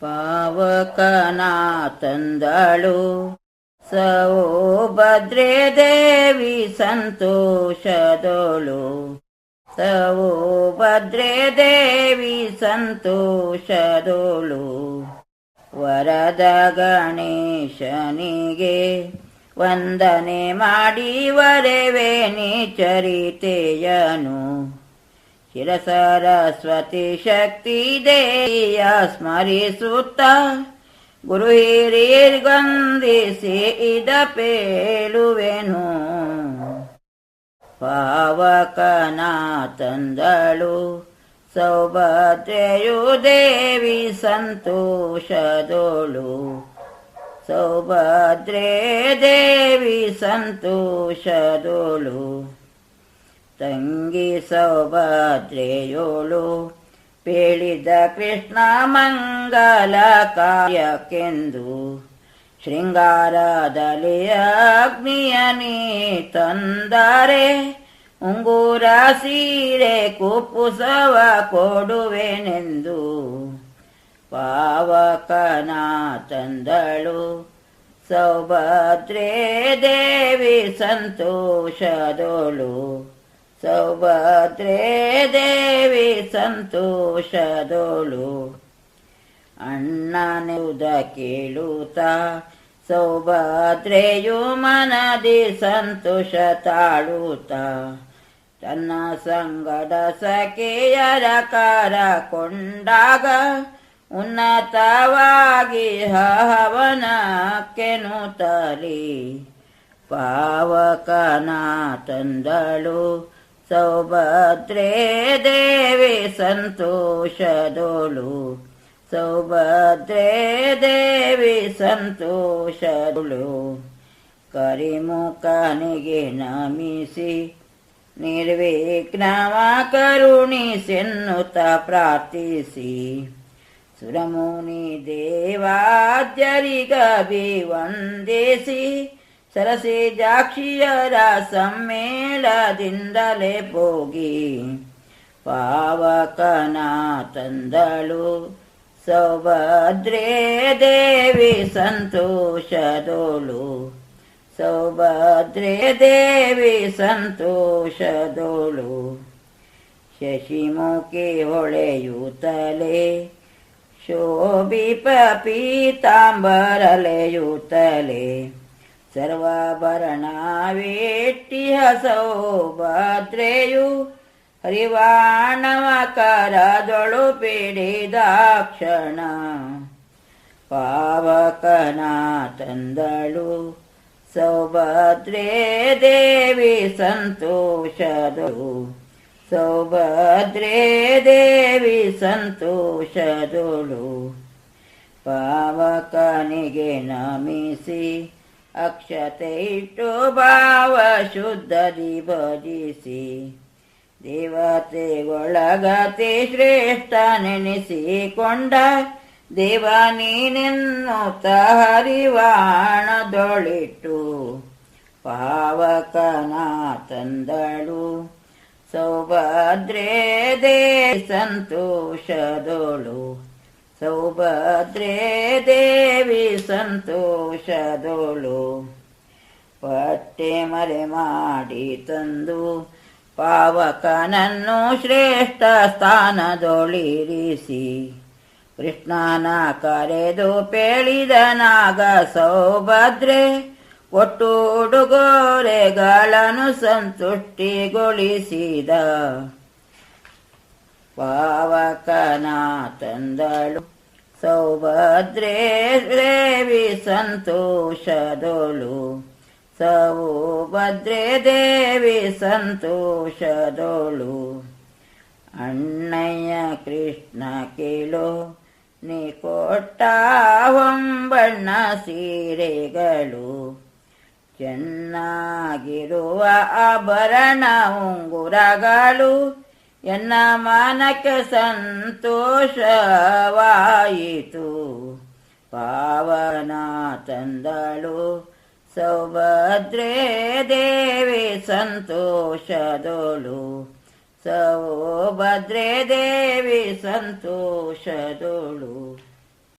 ಪಾವಕನ ತಂದಳು ಸವೋಭದ್ರೆ ದೇವಿ ಸಂತೋಷದೋಳು. ಸವೋಭದ್ರೆ ದೇವಿ ಸಂತೋಷದೋಳು. ವರದ ಗಣೇಶನಿಗೆ ವಂದನೆ ಮಾಡಿ ವರೆವೇನಿ ಚರಿತೆಯನು. ಶಿರ ಸರಸ್ವತಿ ಶಕ್ತಿ ದೇಯ ಸ್ಮರಿಸುತ್ತ ಗುರು ಹಿರಿಯರ್ಗಂದಿಸಿ ಇದ ಪೇಳುವೆನು. ಪಾವಕನ ತಂದಳು ಸೌಭದ್ರೆಯು ದೇವಿ ಸಂತೋಷದೋಳು. ಸೌಭದ್ರೆ ದೇವಿ ಸಂತೋಷದೋಳು. ತಂಗಿ ಸೌಭದ್ರೆಯೋಳು ಪೇಳಿದ ಕೃಷ್ಣ ಮಂಗಲ ಕಾರ್ಯಕ್ಕೆಂದು ಶೃಂಗಾರದಲ್ಲಿ ಅಗ್ನಿಯನಿ ತಂದರೆ ಉಂಗುರ ಸೀರೆ ಕುಪ್ಪುಸವ ಕೊಡುವೆನೆಂದು ಪಾವಕನ ತಂದಳು ಸೌಭದ್ರೆ ದೇವಿ ಸಂತೋಷದೋಳು. ಸೌಭದ್ರೆ ದೇವಿ ಸಂತೋಷದೋಳು. ಅಣ್ಣನೆಯುದ ಕೇಳುತ್ತ, ಸೌಭದ್ರೆಯು ಮನದಿ ಸಂತೋಷ ತಾಳುತ್ತ. ತನ್ನ ಸಂಗಡ ಸಖಿಯರ ಕಾರ ಕೊಂಡಾಗ, ಉನ್ನತವಾಗಿ ಹವನ ಕೆನುತ್ತಲಿ ಪಾವಕನ ತಂದಳು ಸೌಭದ್ರೆ ದೇವಿ ಸಂತೋಷದೋಳು. ಸೌಭದ್ರೆ ದೇವಿ ಸಂತೋಷದೋಳು. ಕರಿಮುಖನಿಗೆ ನಮಿಸಿ ನಿರ್ವಿಘ್ನವ ಕರುಣಿಸೆನ್ನುತ್ತ ಪ್ರಾರ್ಥಿಸಿ. ಸುರಮುನಿ ದೇವಾದ್ಯರಿಗಭಿ ವಂದಿಸಿ ಸರಸಿ ಜಾಕ್ಷಿಯರ ಸಮ್ಮೇಳದಿಂದಲೇ ಪೋಗಿ ಪಾವಕನ ತಂದಳು ಸೌಭದ್ರೆ ದೇವಿ ಸಂತೋಷದೋಳು. ಸೌಭದ್ರೆ ದೇವಿ ಸಂತೋಷದೋಳು. ಶಶಿಮುಖಿ ಹೊಳೆಯುತ್ತಲೇ, ಶೋಭಿ ಪೀತಾಂಬರಲೆಯುತ್ತಲೇ ಸರ್ವಾಭರಣವೇಟ್ಟಿಹ ಸೌಭದ್ರೆಯು ಹರಿವಾಣವ ಕರದೊಳು ಪಿಡಿದಾಕ್ಷಣ. ಪಾವಕನ ತಂದಳು ಸೌಭದ್ರೆ ದೇವಿ ಸಂತೋಷದು. ಸೌಭದ್ರೆ ದೇವಿ ಸಂತೋಷದೊಳು. ಪಾವಕನಿಗೆ ನಮಿಸಿ ಅಕ್ಷತೆ ಇಟ್ಟು ಭಾವ ಶುದ್ಧದಿ ಭಜಿಸಿ, ದೇವತೆಗೊಳಗತಿ ಶ್ರೇಷ್ಠ ನೆನೆಸಿಕೊಂಡ ದೇವ ನೀನೆನ್ನುತ್ತ ಹರಿವಾಣದೊಳಿಟ್ಟು ಪಾವಕನ ತಂದಳು ಸೌಭದ್ರೆ ದೇ ಸಂತೋಷದೋಳು. ಸೌಭದ್ರೆ ದೇವಿ ಸಂತೋಷದೋಳು. ಪಟ್ಟೆ ಮರೆ ಮಾಡಿ ತಂದು ಪಾವಕನನ್ನು ಶ್ರೇಷ್ಠ ಸ್ಥಾನದೊಳಿರಿಸಿ. ಕೃಷ್ಣನ ಕರೆದು ಪೇಳಿದನಾಗ ಸೌಭದ್ರೆ, ಒಟ್ಟು ಉಡುಗೊರೆಗಳನ್ನು ಸಂತುಷ್ಟಿಗೊಳಿಸಿದ. ಪಾವಕನ ತಂದಳು ಸೌಭದ್ರೆ ದೇವಿ ಸಂತೋಷದೋಳು ಸೌಭದ್ರೆ ದೇವಿ ಸಂತೋಷದೊಳು ಅಣ್ಣಯ್ಯ ಕೃಷ್ಣ ಕೇಳು ನೀ ಕೊಟ್ಟ ಹೊಂಬಣ್ಣ ಸೀರೆಗಳು. ಚೆನ್ನಾಗಿರುವ ಆಭರಣ ಉಂಗುರಗಳು. ಎನ್ನ ಮನಕ್ಕೆ ಸಂತೋಷವಾಯಿತು. ಪಾವನ ತಂದಳು ಸೌಭದ್ರೆ ದೇವಿ ಸಂತೋಷದೋಳು. ಸೌಭದ್ರೆ ದೇವಿ ಸಂತೋಷದೋಳು.